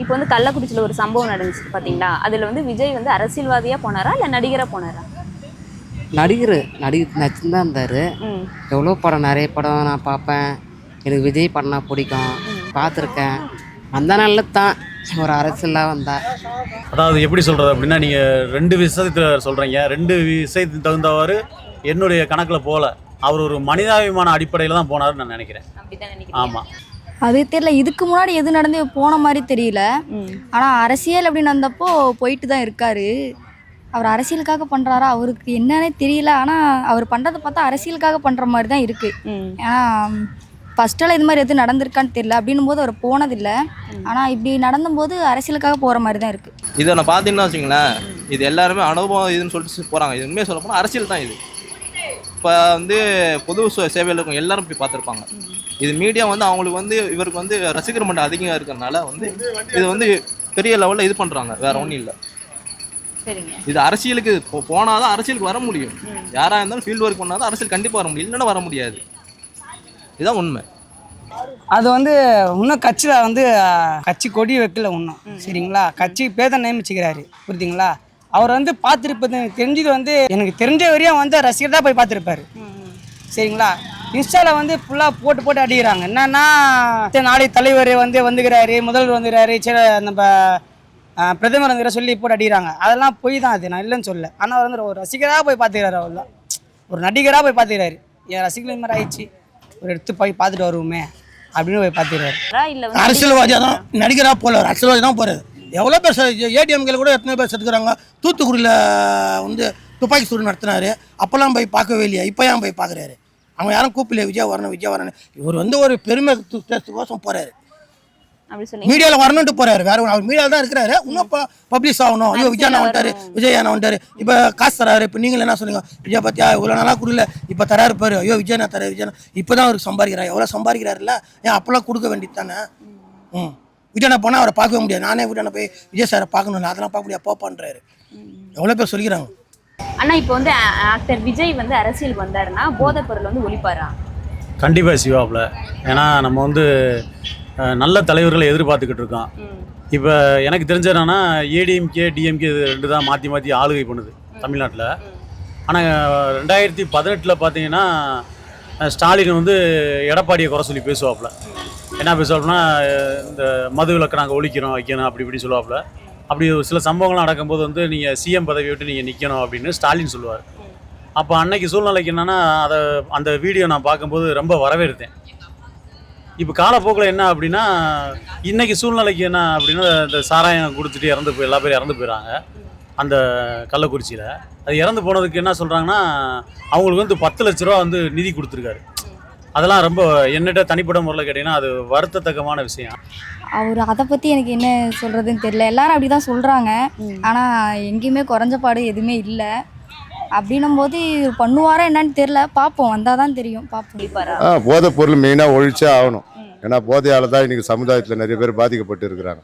இப்போ வந்து கள்ளக்குறிச்சியில் ஒரு சம்பவம் நடந்துச்சு பார்த்தீங்களா அதில் வந்து விஜய் வந்து அரசியல்வாதியாக போனாரா இல்லை நடிகராக போனாரா? நடிகர் நடிகர் நச்சுன்னு தான் இருந்தார். ம். எவ்வளோ படம் நிறைய படம் நான் பார்ப்பேன். எனக்கு விஜய் படம்னா பிடிக்கும். பார்த்துருக்கேன். அந்த நாளில் தான் ஒரு அரசியலாக வந்தா. அதாவது எப்படி சொல்கிறது அப்படின்னா நீங்கள் ரெண்டு விஷயத்தை சொல்கிறீங்க ரெண்டு விஷயத்துக்கு தகுந்தவாறு என்னுடைய கணக்கில் போகல அவர் ஒரு மனிதாபிமான அடிப்படையில் தான் போனாருன்னு நான் நினைக்கிறேன். ஆமாம் அது தெரியல. இதுக்கு முன்னாடி எது நடந்து போன மாதிரி தெரியல. ஆனால் அரசியல் அப்படின்னு வந்தப்போ போயிட்டு தான் இருக்காரு. அவர் அரசியலுக்காக பண்ணுறாரா அவருக்கு என்னன்னே தெரியல. ஆனால் அவர் பண்ணுறதை பார்த்தா அரசியலுக்காக பண்ணுற மாதிரி தான் இருக்குது ஏன்னா ஃபஸ்ட்டெல்லாம் இது மாதிரி எதுவும் நடந்திருக்கான்னு தெரியல. அப்படின்னும் போது அவர் போனதில்லை. ஆனால் இப்படி நடந்தும்போது அரசியலுக்காக போகிற மாதிரி தான் இருக்குது இதை நான் பார்த்தீங்கன்னா வச்சுங்களேன் இது எல்லாருமே அனுபவம் இதுன்னு சொல்லிட்டு போகிறாங்க இது உண்மையாக சொல்ல போனால் அரசியல் தான் இது. இப்போ வந்து பொது சு- சேவையில் இருக்கும் எல்லாரும் போய் பார்த்துருப்பாங்க. இது மீடியா வந்து அவங்களுக்கு வந்து இவருக்கு வந்து ரசிகர் மன்றம் அதிகமாக இருக்கிறனால வந்து இது வந்து பெரிய லெவலில் இது பண்ணுறாங்க வேற ஒன்றும் இல்லை. சரிங்க. இது அரசியலுக்கு போ- போனாதான் அரசியலுக்கு வர முடியும். யாராக இருந்தாலும் ஃபீல்டு ஒர்க் பண்ணாதான் அரசியல் கண்டிப்பாக வர முடியும். இல்லைன்னா வர முடியாது. இதுதான் உண்மை. அது வந்து இன்னும் கட்சியில் வந்து கட்சி கொடி வைக்கல இன்னும். சரிங்களா? கட்சி பேர் தான் நியமிச்சுக்கிறாரு. புரியுதுங்களா? அவர் வந்து பார்த்துருப்பது எனக்கு தெரிஞ்சது வந்து எனக்கு தெரிஞ்ச வரையும் வந்து ரசிகர் தான் போய் பார்த்துருப்பாரு. சரிங்களா? இன்ஸ்டாவில் வந்து ஃபுல்லாக போட்டு போட்டு அடிக்கிறாங்க. என்னன்னா சரி, நாளைக்கு தலைவர் வந்து வந்துக்கிறாரு முதல்வர் வந்துக்கிறாரு சரி நம்ம பிரதமர் வந்துக்கிற சொல்லி போட்டு அடிக்கிறாங்க. அதெல்லாம் பொய் தான் அது நான் இல்லைன்னு சொல்ல ஆனால் அவர் வந்து ஒரு ரசிகராக போய் பார்த்துக்கிறாரு அவ்வளோதான் ஒரு நடிகராக போய் பார்த்துக்கிறாரு. என் ரசிகர்கள் இந்த மாதிரி ஆயிடுச்சு? ஒரு எடுத்து போய் பார்த்துட்டு வருவோமே அப்படின்னு போய் பார்த்துக்கிறாரு. அரசியல்வாதியாக தான் நடிகராக போல அரசியல்வாதி தான் போகிறாரு எவ்வளோ பேர் ஏடிஎம்கேல கூட எத்தனை பேர் செத்துக்கிறாங்க. தூத்துக்குடியில் வந்து துப்பாக்கி சூடு நடத்தினாரு. அப்போல்லாம் போய் பார்க்கவே இல்லையா? இப்போ ஏன் போய் பார்க்குறாரு? அவங்க யாரும் கூப்பிடல விஜய் வரணும் விஜய் வரணும். இவர் வந்து ஒரு பெருமை கோசம் சொல்லி. மீடியாவில் வரணுன்ட்டு போறாரு. வேற அவர் மீடியாவில் தான் இருக்கிறாரு. இன்னும் பப்ளிஷ் ஆகணும். ஐயோ விஜய் அண்ணா வந்துட்டாரு விஜய் அண்ணா வந்துட்டாரு. இப்போ காசு தராரு. இப்போ நீங்கள் என்ன சொன்னீங்க? விஜய் பத்தியா? இவ்வளோ நாளாக கொடுல இப்போ தராரு பாரு. ஐயோ விஜய் அண்ணா தராரு விஜய் இப்போ தான் அவருக்கு சம்பாதிக்கிறார். எவ்வளோ சம்பாதிக்கிறாருல்ல? ஏன் அப்போல்லாம் கொடுக்க வேண்டியது தானே? ம். அண்ணா போனால் அவரை பார்க்கவே முடியாது. நானே அண்ணா போய் விஜய் சாரை பார்க்கணும் அதெல்லாம் பார்க்க முடியாது. போப்பான்றாரு எவ்வளோ பேர் சொல்லிக்கிறாங்க. அண்ணா இப்போ வந்து ஆக்டர் விஜய் வந்து அரசியலுக்கு வந்தாருன்னா போதைப் பொருள் வந்து ஒழிப்பாரா? கண்டிப்பாக சிவாப்பில் ஏன்னா நம்ம வந்து நல்ல தலைவர்களை எதிர்பார்த்துக்கிட்டு இருக்கோம். இப்போ எனக்கு தெரிஞ்ச என்னன்னா ஏடிஎம்கே டிஎம்கே இது ரெண்டு தான் மாற்றி மாற்றி ஆளுகை பண்ணுது தமிழ்நாட்டில். ஆனால் ரெண்டாயிரத்தி பதினெட்டில் பார்த்தீங்கன்னா ஸ்டாலின் வந்து எடப்பாடியை குறை சொல்லி பேசுவாப்புல. என்ன பேசுவாப்புனா இந்த மது விலக்கை நாங்கள் ஒழிக்கிறோம் வைக்கணும் அப்படி இப்படி சொல்லுவாப்புல. அப்படி ஒரு சில சம்பவங்கள்லாம் நடக்கும்போது வந்து நீங்கள் சிஎம் பதவி விட்டு நீங்கள் நிற்கணும் அப்படின்னு ஸ்டாலின் சொல்லுவார். அப்போ அன்னைக்கு சூழ்நிலைக்கு என்னென்னா அதை அந்த வீடியோ நான் பார்க்கும்போது ரொம்ப வரவேற்றேன் இப்போ காலப்போக்கில் என்ன அப்படின்னா இன்றைக்கி சூழ்நிலைக்கு என்ன அப்படின்னா இந்த சாராயம் குடிச்சிட்டு இறந்து போய் எல்லா பேரும் இறந்து போயிடறாங்க அந்த கள்ளக்குறிச்சியில். அது இறந்து போனதுக்கு என்ன சொல்கிறாங்கன்னா அவங்களுக்கு வந்து பத்து லட்ச ரூபா வந்து நிதி கொடுத்துருக்காரு. அதெல்லாம் ரொம்ப என்னட்ட தனிப்பட்ட முறையில் கேட்டிங்கன்னா அது வருத்தத்தக்கமான விஷயம். அவர் அதை பற்றி எனக்கு என்ன சொல்கிறதுன்னு தெரியல. எல்லாரும் அப்படி தான் சொல்கிறாங்க ஆனால் எங்கேயுமே குறைஞ்ச பாடு எதுவுமே இல்லை. அப்படின்னும் போது பண்ணுவாரா என்னன்னு தெரியல. பார்ப்போம் வந்தால் தான் தெரியும் பார்ப்போம் ஆ போதைப் பொருள் மெயினாக ஒழிச்சே ஆகணும். ஏன்னா போதையால் தான் இன்றைக்கி சமுதாயத்தில் நிறைய பேர் பாதிக்கப்பட்டு இருக்கிறாங்க.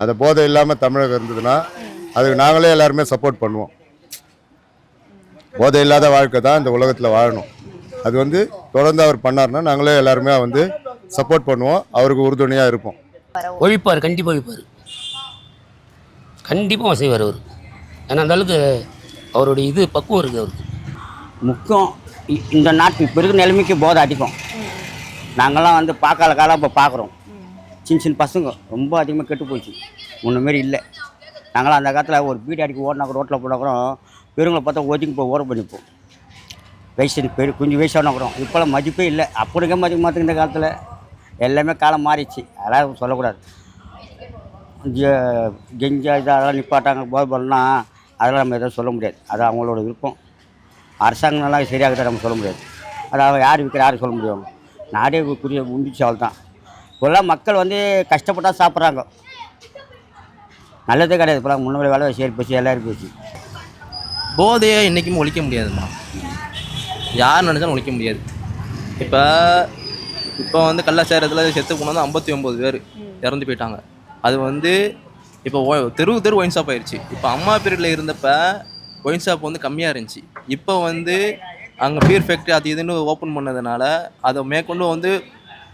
அந்த போதை இல்லாமல் தமிழகம் இருந்ததுன்னா அதுக்கு நாங்களே எல்லாருமே சப்போர்ட் பண்ணுவோம். போதை இல்லாத வாழ்க்கை தான் இந்த உலகத்தில் வாழணும். அது வந்து தொடர்ந்து அவர் பண்ணார்னா நாங்களே எல்லாருமே வந்து சப்போர்ட் பண்ணுவோம். அவருக்கு உறுதுணையாக இருப்போம். ஒழிப்பார் கண்டிப்பாக ஒழிப்பார். கண்டிப்பாக செய்வார் அவர். ஏன்னா அந்த அளவுக்கு அவருடைய இது பக்குவம் இருக்குது அவருக்கு. முக்கியம் இந்த நாட்டு இப்போ இருக்கிற நிலைமைக்கு போதை அடிக்கும். நாங்கள்லாம் வந்து பார்க்காத காலம் இப்போ பார்க்குறோம். சின்ன சின்ன பசங்க ரொம்ப அதிகமாக கெட்டு போச்சு. முன்ன மாரி இல்லை. நாங்களாம் அந்த காலத்தில் ஒரு பீடி அடிக்க ஓடினா கூட ரோட்டில் போனால் கூட பெருங்களை பார்த்தா ஒதுங்கி போய் ஓரம் பண்ணிப்போம் வயசு பெரு கொஞ்சம் வயசான கூட. இப்போல்லாம் மதிப்பே இல்லை. அப்படிங்க மதிக்க மாட்டேங்க இந்த காலத்தில் எல்லாமே காலம் மாறிடுச்சு. அதெல்லாம் சொல்லக்கூடாது. ஜெ- கெஞ்சா இதெல்லாம் நிப்பாட்டாங்க போதை பண்ணலாம் அதெல்லாம் நம்ம எதுவும் சொல்ல முடியாது. அது அவங்களோட விருப்பம். அரசாங்கம் நல்லா சரியாகதான் நம்ம சொல்ல முடியாது. அதாவது யார் விற்கிற யாரும் சொல்ல முடியும்? நாடே புரிய முடிச்சு அவள் தான் இப்போல்லாம் மக்கள் வந்து கஷ்டப்பட்டா சாப்பிட்றாங்க. நல்லதே கிடையாது. இப்போலாம் முன்னாடி வேலை சரி போச்சு எல்லாரும் போச்சு. போதையை என்றைக்குமே ஒழிக்க முடியாதுமா யார் நினச்சாலும் ஒழிக்க முடியாது. இப்போ இப்போ வந்து கள்ளச்சாரத்தில் செத்து போனது ஐம்பத்தி ஒம்பது பேர் இறந்து போயிட்டாங்க. அது வந்து இப்போ ஒ- தெருவு தெரு ஒயின் ஷாப் ஆயிடுச்சு இப்போ அம்மா பீரியடில் இருந்தப்போ ஒயின் ஷாப் வந்து கம்மியாக இருந்துச்சு. இப்போ வந்து அங்கே பீர் ஃபேக்ட்ரி அது இதுன்னு ஓப்பன் பண்ணதுனால அதை மேற்கொண்டு வந்து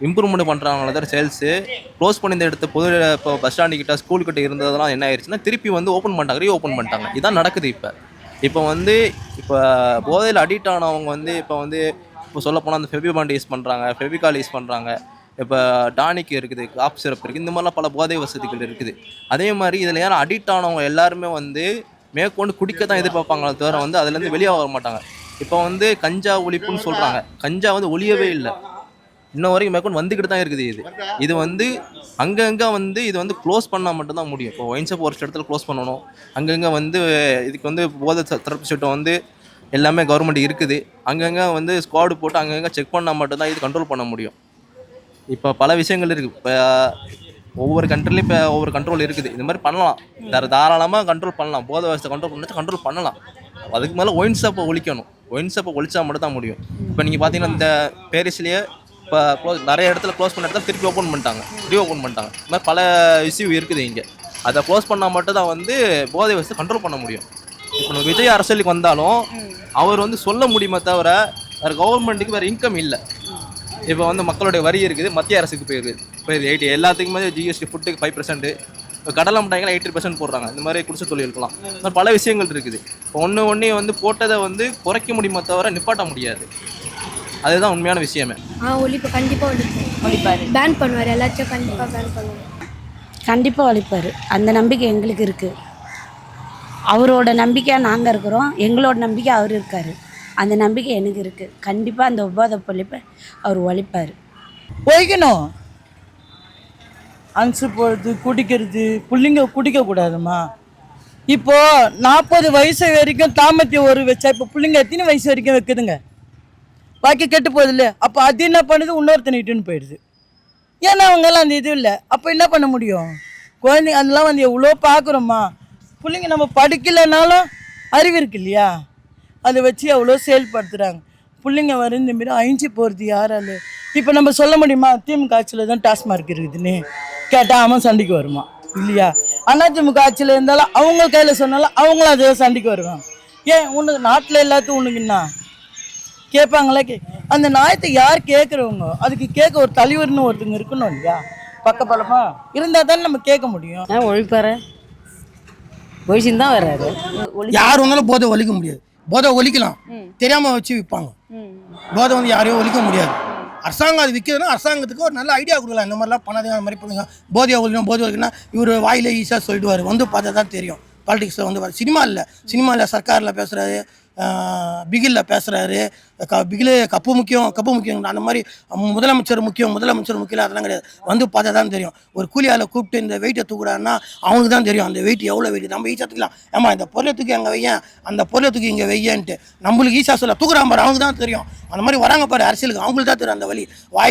இம்ப்ரூவ்மெண்ட் பண்ணுறாங்களே தான் சேல்ஸு க்ளோஸ் பண்ணி இந்த இடத்த பொது இப்போ பஸ் ஸ்டாண்டு கிட்ட ஸ்கூல் கிட்ட இருந்ததெல்லாம் என்ன ஆயிடுச்சுன்னா திருப்பி வந்து ஓப்பன் பண்ணிட்டாங்க ரீ ஓப்பன் பண்ணிட்டாங்க. இதான் நடக்குது இப்போ. இப்போ வந்து இப்போ போதையில் அடிக்ட் ஆனவங்க வந்து இப்போ வந்து இப்போ சொல்ல போனால் அந்த ஃபெபிபாண்ட் யூஸ் பண்ணுறாங்க ஃபெபிகால் யூஸ் பண்ணுறாங்க இப்போ டானிக் இருக்குது காப் சிரப் இருக்குது இந்த மாதிரிலாம் பல போதை வசதிகள் இருக்குது. அதே மாதிரி இதில் யாரும் அடிக்ட் ஆனவங்க எல்லாருமே வந்து மேற்கொண்டு குடிக்க தான் எதிர்பார்ப்பாங்களே தவிர வந்து அதுலேருந்து வெளியே வர மாட்டாங்க. இப்போ வந்து கஞ்சா ஒழிப்புன்னு சொல்கிறாங்க கஞ்சா வந்து ஒழியவே இல்லை. இன்ன வரைக்கும் மேற்கொண்டு வந்துக்கிட்டு தான் இருக்குது இது. இது வந்து அங்கங்கே வந்து இது வந்து க்ளோஸ் பண்ணால் மட்டும்தான் முடியும். இப்போ ஒயின் ஷாப் ஒரு சில இடத்துல க்ளோஸ் பண்ணணும். அங்கங்கே வந்து இதுக்கு வந்து போதை தரப்பு சட்டம் வந்து எல்லாமே கவர்மெண்ட் இருக்குது. அங்கங்கே வந்து ஸ்குவாடு போட்டு அங்கங்கே செக் பண்ணால் மட்டும்தான் இது கண்ட்ரோல் பண்ண முடியும். இப்போ பல விஷயங்கள் இருக்குது இப்போ ஒவ்வொரு கண்ட்ரிலையும் இப்போ ஒவ்வொரு கண்ட்ரோல் இருக்குது. இந்த மாதிரி பண்ணலாம். தார தாராளமாக கண்ட்ரோல் பண்ணலாம். போதை வசத்தை கண்ட்ரோல் பண்ணி கண்ட்ரோல் பண்ணலாம். அதுக்கு மேலே ஒயின் ஷாப்பை ஒழிக்கணும். ஒயின் ஷாப்பை ஒழிச்சா மட்டும் தான் முடியும். இப்போ நீங்கள் பார்த்தீங்கன்னா இந்த பேரிஸ்லேயே இப்போ க்ளோஸ் நிறைய இடத்துல க்ளோஸ் பண்ண இடத்துல திருப்பி ஓப்பன் பண்ணிட்டாங்க. ரீ ஓப்பன் பண்ணிட்டாங்க. இந்த மாதிரி பல இஷ்யூ இருக்குது இங்கே. அதை க்ளோஸ் பண்ணால் மட்டும் தான் வந்து போதை வசதி கண்ட்ரோல் பண்ண முடியும். இப்போ நம்ம விஜய் அரசியலுக்கு வந்தாலும் அவர் வந்து சொல்ல முடியுமே தவிர வேறு கவர்மெண்ட்டுக்கு வேறு இன்கம் இல்லை. இப்போ வந்து மக்களுடைய வரி இருக்குது மத்திய அரசுக்கு போயிருக்குது போயிருது எயிட்டி எல்லாத்துக்குமே ஜிஎஸ்டி ஃபுட்டுக்கு ஃபைவ் பர்சன்ட் இப்போ கடலை மிட்டாய்கள் எயிட்டி பர்சன்ட் போடுறாங்க. இந்த மாதிரி குடிசை தொழிலுக்கலாம் இந்த மாதிரி பல விஷயங்கள் இருக்குது. இப்போ ஒன்று ஒன்றே வந்து போட்டதை வந்து குறைக்க முடியுமே தவிர நிப்பாட்ட முடியாது. அதுதான் உண்மையான விஷயமே. ஆ ஒழிப்பு கண்டிப்பாக ஒழிப்போம் ஒழிப்பாரு பேன் பண்ணுவார் எல்லாத்தையும் கண்டிப்பாக பேன் பண்ணுவார். கண்டிப்பாக ஒழிப்பார் அந்த நம்பிக்கை எங்களுக்கு இருக்குது அவரோட நம்பிக்கையாக நாங்கள் இருக்கிறோம். எங்களோட நம்பிக்கை அவர் இருக்கார். அந்த நம்பிக்கை எனக்கு இருக்குது கண்டிப்பாக அந்த உபாத பொழிப்பை அவர் ஒழிப்பார். ஒழிக்கணும். அன்சு போகிறது குடிக்கிறது பிள்ளைங்க குடிக்கக்கூடாதுமா இப்போ நாற்பது வயசு வரைக்கும் தாமத்தி ஒரு வச்சா இப்போ பிள்ளைங்க எத்தனை வயசு வரைக்கும் வைக்குதுங்க? பாக்கி கெட்டு போகுது இல்லை அப்போ அது என்ன பண்ணுது? இன்னொருத்தனை இட்டுன்னு போயிடுது. ஏன்னா அவங்கெல்லாம் அந்த இது இல்லை. அப்போ என்ன பண்ண முடியும்? குழந்தைங்க அதெல்லாம் வந்து எவ்வளோ பார்க்குறோம்மா பிள்ளைங்க நம்ம படிக்கலைனாலும் அறிவு இருக்கு இல்லையா? அதை வச்சு எவ்வளோ செயல்படுத்துகிறாங்க பிள்ளைங்க வரும் இந்த மாரி அழிஞ்சு போகிறது யாரால்? இப்போ நம்ம சொல்ல முடியுமா? திமுக ஆட்சியில் தான் டாஸ்மார்க் இருக்குதுன்னு. கேட்டால் அவன் சண்டைக்கு வருமா? இல்லையா? அதிமுக ஆட்சியில் இருந்தாலும் அவங்க கையில் சொன்னாலும் அவங்களும் அதை சண்டைக்கு வருவாங்க. ஏன்? உனக்கு நாட்டில் எல்லாத்தையும் உனக்குன்னா கேட்பாங்களா கே அந்த நியாயத்தை யார் கேட்குறவங்க அதுக்கு கேட்க ஒரு தலைவர்னு ஒருத்தங்க இருக்கணும் இல்லையா? பக்கபலமா இருந்தால் தானே நம்ம கேட்க முடியும். ஏன் ஒழிப்பாரு ஒழிச்சுன்னு தான் வர்றாரு. யார் வந்தாலும் போதை ஒழிக்க முடியாது. போதை ஒழிக்கலாம். தெரியாம வச்சு விற்பாங்க. போதை வந்து யாரையும் ஒழிக்க முடியாது. அரசாங்கம் அது விற்கிறதுனா அரசாங்கத்துக்கு ஒரு நல்ல ஐடியா கொடுக்கலாம். இந்த மாதிரிலாம் பண்ணாதீங்க அந்த மாதிரி பண்ணுங்க. போதையை ஒழிக்கணும் போதை ஒழிக்கணும் இவர் வாயிலே ஈஸியாக சொல்லிடுவார். வந்து பார்த்தா தான் தெரியும். பாலிடிக்ஸில் வந்து சினிமா இல்லை. சினிமாவில் சர்க்காரில் பேசுகிறாரு பிகிலில் பேசுகிறாரு க பிகிலு கப்பு முக்கியம் கப்பு முக்கியம். அந்த மாதிரி முதலமைச்சர் முக்கியம் முதலமைச்சர் முக்கியம் அதெல்லாம் கிடையாது. வந்து பார்த்தா தான் தெரியும். ஒரு கூலி ஆளை கூப்பிட்டு இந்த வெயிட்டை தூக்குறாருன்னா அவனுக்கு தான் தெரியும் அந்த வெயிட் எவ்வளோ வெயிட் நம்ம ஈஸியாக தூக்கலாம் ஏமா இந்த பொருளை தூக்கி அங்கே வையேன். அந்த பொருளை தூக்கி இங்கே வையன்ட்டு நம்மளுக்கு ஈஸியாக சொல்ல தூக்குறான் பாரு அவனுக்கு தான் தெரியும். அந்த மாதிரி வராங்க பாரு அரசியலுக்கு அவங்களுக்கு தான் தெரியும் அந்த வழி. வாய்